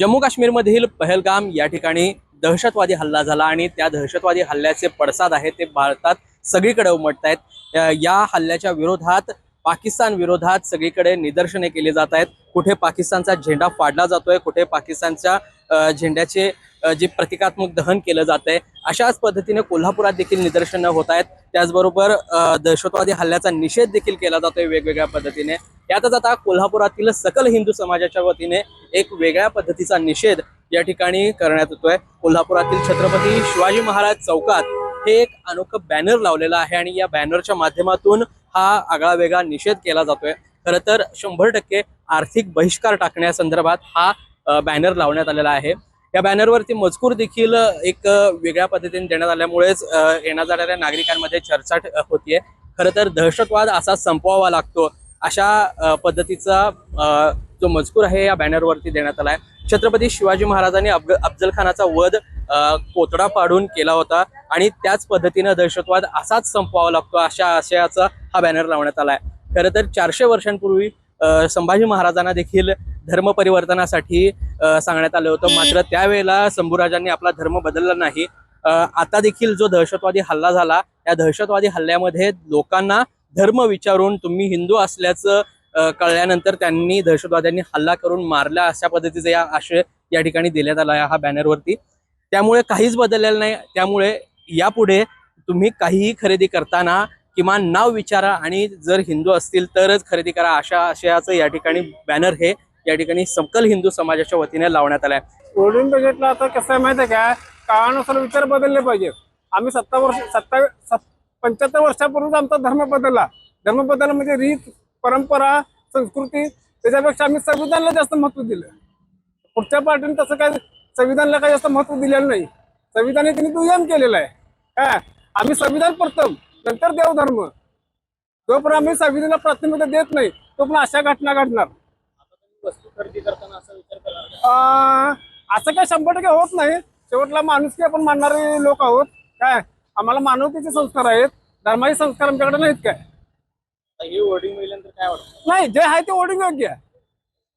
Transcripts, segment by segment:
जम्मू काश्मीरमधील पहलगाम या ठिकाणी दहशतवादी हल्ला झाला आणि त्या दहशतवादी हल्ल्याचे पडसाद आहेत ते भारतात सगळीकडे उमटत आहेत. या हल्ल्याच्या विरोधात पाकिस्तान विरोधात सगळीकडे निदर्शने केली जात आहेत. कुठे पाकिस्तानचा झेंडा फाडला जातोय कुठे पाकिस्तानच्या झेंड्याचे जे प्रतिकात्मक दहन केलं जात आहे अशाच पद्धतीने कोल्हापुरात देखील निदर्शनं होत आहेत. त्याचबरोबर दहशतवादी हल्ल्याचा निषेध देखील केला जातोय वेगवेगळ्या पद्धतीने. यातच आता कोल्हापुरातील सकल हिंदू समाजाच्या वतीने एक वेगळ्या पद्धतीचा निषेध या ठिकाणी करण्यात येतोय. कोल्हापुरातील छत्रपती शिवाजी महाराज चौकात हे एक अनोखं बॅनर लावलेलं आहे आणि या बॅनरच्या माध्यमातून हा आगळा वेगळा निषेध केला जातोय. खरं तर शंभर टक्के आर्थिक बहिष्कार टाकण्यासंदर्भात हा बॅनर लावण्यात आलेला आहे. या बॅनरवरती मजकूर देखील एक वेगळ्या पद्धतीने देण्यात आल्यामुळेच येण्या जाणाऱ्या नागरिकांमध्ये चर्चा होतीये. खरं तर दहशतवाद असा संपवावा लागतो अशा पद्धतीचा जो मजकूर आहे या बॅनरवरती देण्यात आला आहे छत्रपती शिवाजी महाराजांनी अफग अफजल खानाचा वध कोतडा पाडून केला होता आणि त्याच पद्धतीनं दहशतवाद असाच संपवावा लागतो अशा आशयाचा हा बॅनर लावण्यात आला आहे खरं तर चारशे वर्षांपूर्वी संभाजी महाराजांना देखील धर्म परिवर्तनासाठी सांगण्यात आलं होतं. मात्र त्यावेळेला शंभूराजांनी आपला धर्म बदलला नाही. आता देखील जो दहशतवादी हल्ला झाला त्या दहशतवादी हल्ल्यामध्ये लोकांना धर्म विचारून तुम्ही हिंदू असल्याचं कळल्यानंतर त्यांनी दहशतवाद्यांनी हल्ला करून मारला अशा पद्धतीचा या आशय या ठिकाणी देण्यात आला आहे हा बॅनरवरती. त्यामुळे काहीच बदललेलं नाही. त्यामुळे यापुढे तुम्ही काहीही खरेदी करताना किमान नाव विचारा आणि जर हिंदू असतील तरच खरेदी करा अशा आशयाचं या ठिकाणी बॅनर हे या ठिकाणी सकल हिंदू समाजाच्या वतीने लावण्यात आलाय. आहे बजेटला आता कसं आहे माहिती आहे का? काळानुसार विचार बदलले पाहिजे. आम्ही सत्ता वर्ष सत्ता सत पंच्याहत्तर वर्षापूर्वीच आमचा धर्म बदलला. धर्म बदलला म्हणजे रीत परंपरा संस्कृती त्याच्यापेक्षा आम्ही संविधानला जास्त महत्त्व दिलं पुढच्या पार्टीने तसं काय संविधानला काही जास्त महत्त्व दिलेलं नाही. संविधान हे त्यांनी दुय्यम केलेलं आहे. काय आम्ही संविधान प्रथम नंतर देवधर्म. जोपर्यंत आम्ही संविधानाला प्राथमिकता देत नाही तोपर्यंत अशा घटना घडणार. वस्तू खरेदी करताना असा विचार असं काय शंभर टक्के होत नाही. शेवटला माणुसकी आपण मानणारे लोक आहोत. काय? आम्हाला मानवतेचे संस्कार आहेत. धर्माचे संस्कार आमच्याकडे नाहीत काय? ही वर्डिंग मिळाल्यानंतर काय वाटतं? नाही जे आहे ते ओढून योग्य आहे.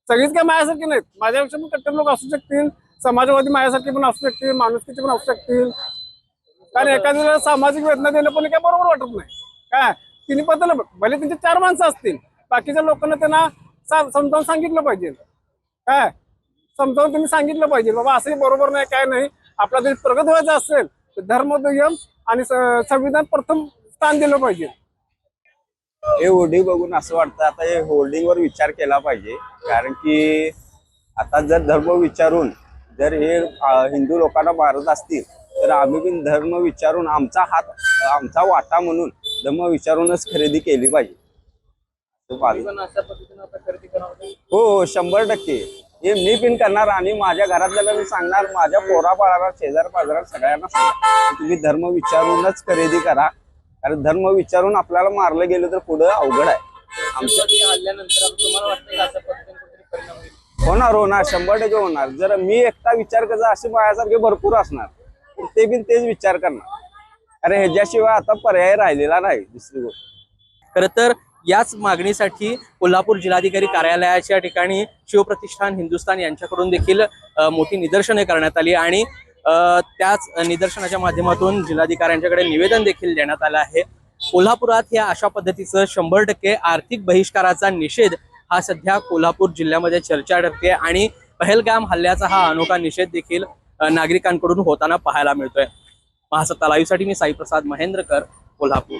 सगळीच काय माझ्यासारखी नाहीत. माझ्यापेक्षा पण कट्टर लोक असू शकतील. समाजवादी माझ्यासारखे पण असू शकतील. माणुसकीचे पण असू शकतील. कारण एखाद्याला सामाजिक वेदना देणं पण काय बरोबर वाटत नाही. काय? तिन्ही बद्दल भले त्यांचे चार माणसं असतील. बाकीच्या लोकांना त्यांना समजावून सांगितलं पाहिजे. काय? समजावून तुम्ही सांगितलं पाहिजे. बाबा असंही बरोबर नाही काय नाही. आपला देश प्रगत व्हायचा असेल तर धर्मोदयम आणि संविधान प्रथम स्थान दिलं पाहिजे. हे होर्डिंग बघून असं वाटतं आता हे होर्डिंग वर विचार केला पाहिजे. कारण की आता जर धर्म विचारून जर हे हिंदू लोकांना मारत असतील तर आम्ही पण धर्म विचारून आमचा हात आमचा वाटा म्हणून धर्म विचारूनच खरेदी केली पाहिजे असं माझं- पण अशा पद्धतीने आता खरेदी करावं हो हो शंभर टक्के. हे मी पण करणार आणि माझ्या घरातल्याला मी सांगणार माझ्या पोरा बाळाला शेजार पाजारात सगळ्यांना सांगणार तुम्ही धर्म विचारूनच खरेदी करा. कारण धर्म विचारून आपल्याला मारलं गेलं तर पुढं अवघड आहे. होणार होणार. शंभर टक्के होणार. जर मी एकटा विचार करता असे माझ्यासारखे भरपूर असणार. तर ते बिन तेच विचार करणार. कारण ह्याच्याशिवाय आता पर्याय राहिलेला नाही दुसरी गोष्ट. खरं तर याच मागणीसाठी कोल्हापूर जिल्हाधिकारी कार्यालयाच्या ठिकाणी शिवप्रतिष्ठान हिंदुस्थान यांच्याकडून देखील मोठी निदर्शने करण्यात आली आणि त्याच निदर्शनाच्या माध्यमातून जिल्हाधिकाऱ्यांच्याकडे निवेदन देखील देण्यात आलं आहे. कोल्हापुरात या अशा पद्धतीचं शंभर टक्के आर्थिक बहिष्काराचा निषेध हा सध्या कोल्हापूर जिल्ह्यामध्ये चर्चा ठरते आणि पहलगाम हल्ल्याचा हा अनोखा निषेध देखील नागरिकांकडून होताना पाहायला मिळतोय. महासत्ता लाईव्हसाठी मी साईप्रसाद महेंद्रकर कोल्हापूर.